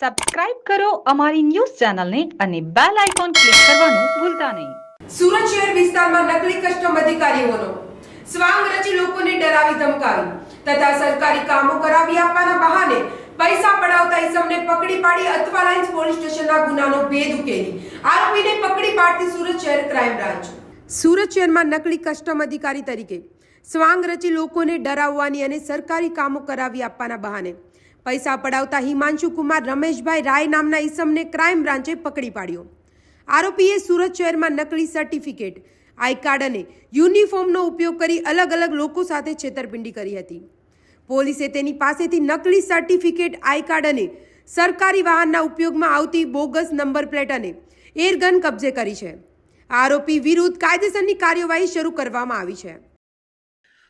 Subscribe કરો અમારી news ચેનલને અને બેલ આઇકોન ક્લિક કરવાનું ભૂલતા નહીં. સુરત શહેર વિસ્તારમાં નકલી કસ્ટમ અધિકારીઓનો સ્વાંગ રચી લોકોને ડરાવી ધમકાવી તથા સરકારી કામો કરાવી આપવાના બહાને પૈસા પડાવતા ઇસમને પકડી પાડી અથવા લાઇન્સ પોલીસ સ્ટેશનના ગુનાનો ભેદ ઉકેલી. આરોપીને પકડી પાડતી સુરત શહેર ક્રાઇમ બ્રાન્ચ. સુરત શહેરમાં નકલી કસ્ટમ અધિકારી તરીકે સ્વાંગ રચી લોકોને ડરાવવાની અને સરકારી કામો કરાવી આપવાના બહાને. પૈસા પડાવતા હિમાંશુ કુમાર રમેશભાઈ રાય નામના ઈસમને ક્રાઇમ બ્રાન્ચે પકડી પાડ્યો. આરોપીએ સુરત શહેરમાં નકલી સર્ટિફિકેટ, આઈ કાર્ડ અને યુનિફોર્મનો ઉપયોગ કરી અલગ અલગ લોકો સાથે છેતરપિંડી કરી હતી. પોલીસે તેની પાસેથી નકલી સર્ટિફિકેટ, આઈ કાર્ડ અને સરકારી વાહનના ઉપયોગમાં આવતી બોગસ નંબર પ્લેટ અને એરગન કબજે કરી છે. આરોપી વિરુદ્ધ કાયદેસરની કાર્યવાહી શરૂ કરવામાં આવી છે.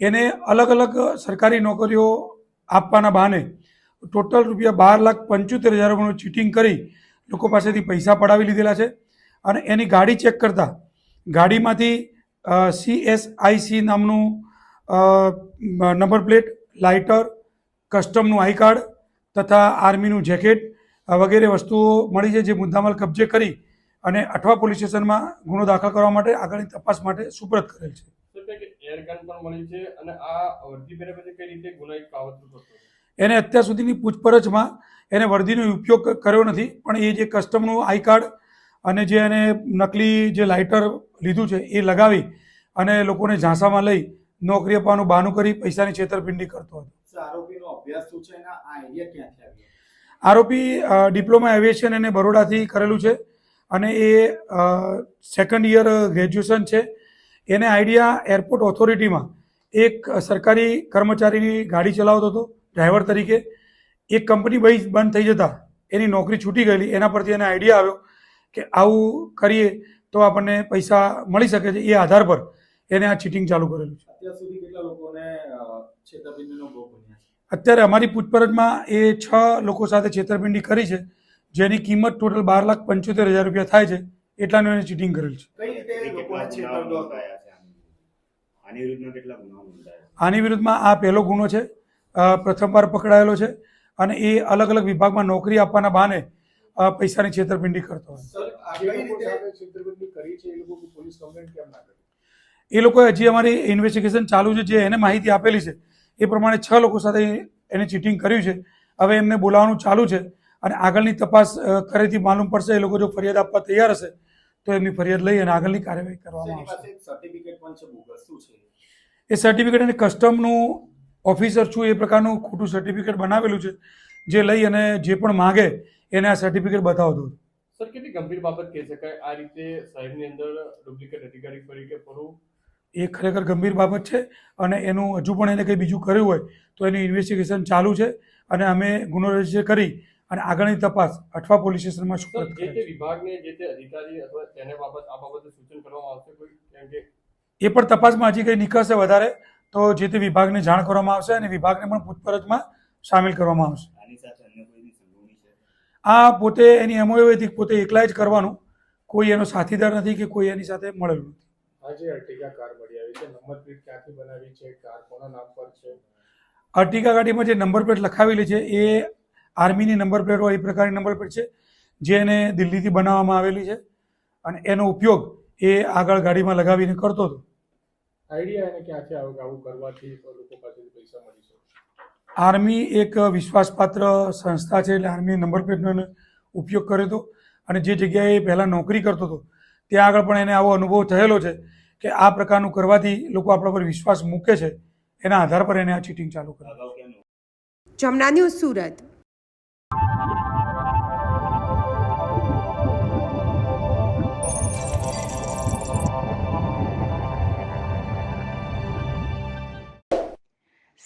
એને અલગ અલગ સરકારી નોકરીઓ આપવાના બહાને ટોટલ રૂપિયા બાર લાખ પંચોતેર હજાર રૂપિયાનું ચીટિંગ કરી લોકો પાસેથી પૈસા પડાવી લીધેલા છે અને એની ગાડી ચેક કરતા ગાડીમાંથી સી એસ આઈ સી નામનું નંબર પ્લેટ, લાઇટર, કસ્ટમનું આઈ કાર્ડ તથા આર્મીનું જેકેટ વગેરે વસ્તુઓ મળી છે જે મુદ્દામાલ કબજે કરી અને અઠવા પોલીસ સ્ટેશનમાં ગુનો દાખલ કરવા માટે આગળની તપાસ માટે સુપરત કરેલ છે. એરગન પણ મળી છે અને આ વર્દી પહેર્યા પછી કઈ રીતે ગુનાહિત કાવતરું કરતો એને અત્યાર સુધીની પૂછપરછમાં એને વર્દીનો ઉપયોગ કર્યો નથી પણ એ જે કસ્ટમનું આઈ કાર્ડ અને જે એને નકલી જે લાઇટર લીધું છે એ લગાવી અને લોકોને ઝાંસામાં લઈ નોકરી આપવાનું બહાનું કરી પૈસાની છેતરપિંડી કરતો હતો. આરોપીનો અભ્યાસ શું છે? એના આઈડિયા ક્યાંથી આવ્યો? આરોપી ડિપ્લોમા એવિએશન એને બરોડાથી કરેલું છે અને એ સેકન્ડ યર ગ્રેજ્યુએશન છે. એને આઈડિયા એરપોર્ટ ઓથોરિટીમાં એક સરકારી કર્મચારીની ગાડી ચલાવતો હતો ડ્રાઈવર તરીકે. એક કંપની બઈ બંધ થઈ જતાં એની નોકરી છૂટી ગયેલી. એના પરથી એને આઈડિયા આવ્યો કે આવું કરીએ તો આપણને પૈસા મળી શકે છે. એ આધાર પર એને આ ચીટિંગ ચાલુ કરેલું છે. અત્યાર અમારી પૂછપરછમાં એ છ લોકો સાથે છેતરપિંડી કરી છે જેની કિંમત ટોટલ બાર લાખ પંચોતેર હજાર રૂપિયા થાય છે એટલાનું એને ચીટિંગ કરેલ છે. રીતે લોકોને છેતરડો નોંધાયા છે આની વિરુદ્ધમાં કેટલા ગુનાઓ નોંધાયા? આની વિરુદ્ધમાં આ પહેલો ગુનો છે પ્રથમવાર પકડાયેલો છે અને એ અલગ અલગ વિભાગમાં નોકરી આપવાના બહાને પૈસાની છેતરપિંડી કરતો હોય. સર આ કઈ રીતે છેતરપિંડી કરી છે એ લોકો પોલીસ કમ્પ્લેન્ટ કેમ ના કરી? એ લોકોએ હજી અમારી ઇન્વેસ્ટિગેશન ચાલુ છે જે એને માહિતી આપેલી છે એ પ્રમાણે છ લોકો સાથે એને ચીટિંગ કર્યું છે. હવે એમને બોલાવવાનું ચાલુ છે અને આગળની તપાસ કરેથી માલુમ પડશે એ લોકો જો ફરિયાદ આપવા તૈયાર હશે તો એમની ફરિયાદ લઈ અને આગળની કાર્યવાહી કરવામાં આવશે. સર્ટિફિકેટ પણ છે? બોગસ શું છે? એ સર્ટિફિકેટ અને કસ્ટમનું ઓફિસર છું એ પ્રકારનું ખોટું સર્ટિફિકેટ બનાવેલું છે જે લઈ અને જે પણ માગે એને આ સર્ટિફિકેટ બતાવતો હતો. સર કેટલી ગંભીર બાબત કહી શકાય? આ રીતે સાહેબની અંદર ડુપ્લિકેટ અધિકારી તરીકે ફરવું એ ખરેખર ગંભીર બાબત છે અને એનું હજુ પણ એને કંઈ બીજું કર્યું હોય તો એનું ઇન્વેસ્ટિગેશન ચાલુ છે અને અમે ગુનો રજિસ્ટર કરી અને આગળની તપાસ અઠવા પોલીસ સ્ટેશનમાં સર કરે છે? વિભાગને જે તે અધિકારી અથવા તેને બાબત આ બાબતે સૂચન કરવામાં આવશે કોઈ? કેમ કે એ પણ તપાસમાં હજી કંઈ નીકળશે વધારે તો જે તે વિભાગને જાણ કરવામાં આવશે અને વિભાગને પણ પૂછપરછમાં સામેલ કરવામાં આવશે. આની સાથે અન્ય કોઈની સંડોવણી છે? આ પોતે એની એમઓએ હતી પોતે એકલા જ કરવાનું. કોઈ એનો સાથીદાર નથી કે કોઈ એની સાથે મળેલું નથી. આજે અર્ટિગા કાર મળી આવી છે. નંબર પ્લેટ ક્યાંથી બનાવી છે? કાર કોના નામ પર છે? અર્ટિગા ગાડીમાં જે નંબર પ્લેટ લખાવેલી છે એ આર્મીની નંબર પ્લેટ હોય એ પ્રકારની નંબર પ્લેટ છે જે એને દિલ્હીથી બનાવવામાં આવેલી છે અને એનો ઉપયોગ એ આગળ ગાડીમાં લગાવીને કરતો હતો. આઈડિયા એને ક્યાંથી આવ્યો કે આવું કરવાથી લોકો પાસેથી પૈસા મળી શકે? આર્મી એક વિશ્વાસપાત્ર સંસ્થા છે એટલે આર્મી નંબર પ્લેટનો એને ઉપયોગ કર્યો હતો અને જે જગ્યાએ એ પહેલાં નોકરી કરતો હતો ત્યાં આગળ પણ એને આવો અનુભવ થયેલો છે કે આ પ્રકારનું કરવાથી લોકો આપણા પર વિશ્વાસ મૂકે છે એના આધાર પર એને આ ચીટિંગ ચાલુ કરી જમના ન્યૂઝ સુરત.